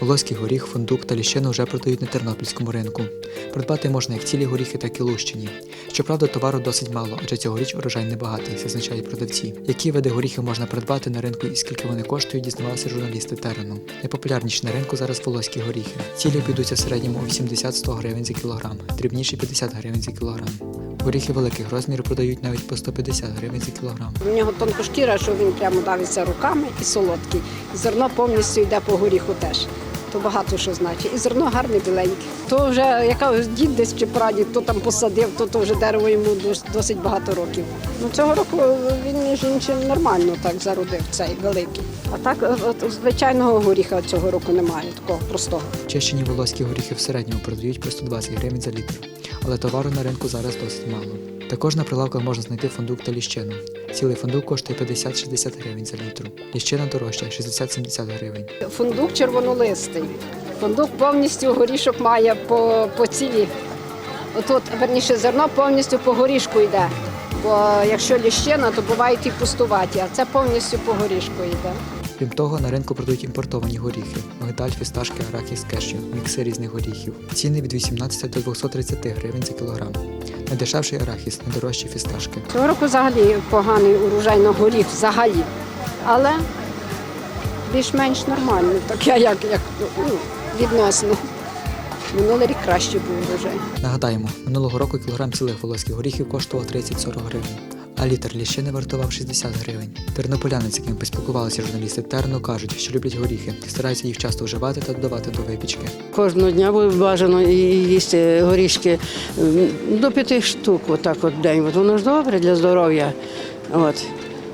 Волоський горіх, фундук та ліщину вже продають на тернопільському ринку. Придбати можна як цілі горіхи, так і лущені. Щоправда, товару досить мало, адже цьогоріч урожай небагатий, зазначають продавці. Які види горіхів можна придбати на ринку і скільки вони коштують, дізнавалися журналісти терену. Найпопулярніші на ринку зараз волоські горіхи. Цілі обійдуться в середньому у 80-100 гривень за кілограм, дрібніші 50 гривень за кілограм. Горіхи великих розмірів продають навіть по 150 гривень за кілограм. У нього тонка шкіра, що він прямо давиться руками і солодкий. Зерно повністю йде по горіху теж. То багато що значить. І зерно гарне біленьке. То вже яка дід десь чи прадід, то там посадив, то, то вже дерево йому дос- досить багато років. Ну цього року він між іншим нормально так зародив цей великий. А так от, звичайного горіха цього року немає, такого простого. Чищені волоські горіхи в середньому продають по 120 гривень за літр, але товару на ринку зараз досить мало. Також на прилавках можна знайти фундук та ліщину. Цілий фундук коштує 50-60 гривень за літру. Ліщина дорожча 60-70 гривень. Фундук червонолистий. Фундук повністю горішок має по, по цілі. Отут, верніше, зерно повністю по горішку йде. Бо якщо ліщина, то бувають і пустуваті, а це повністю по горішку йде. Крім того, на ринку продають імпортовані горіхи: мигдаль, фісташки, арахіс, кешю, мікси різних горіхів. Ціни від 18 до 230 гривень за кілограм. Найдешевший арахіс, найдорожчі фісташки. Цього року взагалі поганий урожай на горіх, взагалі. Але більш-менш нормально, так я як, як ну, відносно. Минулий рік краще був урожай. Нагадаємо, минулого року кілограм цілих волоських горіхів коштував 30-40 гривень, а літр ліщини вартував 60 гривень. Тернополяни, з якими поспілкувалися журналісти Терну, кажуть, що люблять горіхи, стараються їх часто вживати та додавати до випічки. Кожного дня було бажано їсти горішки до п'яти штук, отак от день. От воно ж добре для здоров'я. От.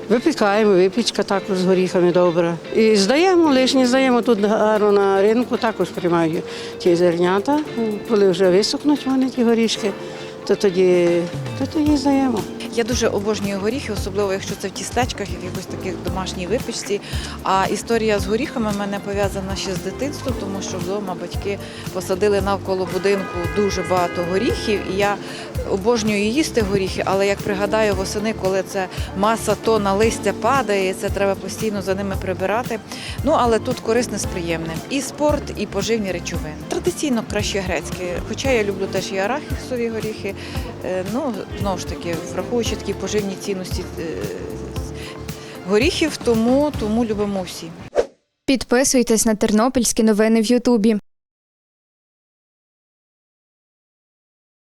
Випікаємо, випічка також з горіхами добра. І здаємо, лишні здаємо тут гарно на ринку, також приймаю ті зернята. Коли вже висохнуть вони ті горішки, то тоді, то тоді здаємо. Я дуже обожнюю горіхи, особливо якщо це в тістечках, якихось таких домашній випічці. А історія з горіхами в мене пов'язана ще з дитинством, тому що вдома батьки посадили навколо будинку дуже багато горіхів, і я обожнюю їсти горіхи, але як пригадаю восени, коли це маса тона листя падає, це треба постійно за ними прибирати. Ну але тут корисне з приємним. І спорт, і поживні речовини. Традиційно краще грецькі, хоча я люблю теж і арахісові горіхи. Е, Ну, знову ж таки, враховуючи такі поживні цінності е, горіхів, тому, тому любимо всі. Підписуйтесь на тернопільські новини в Ютубі.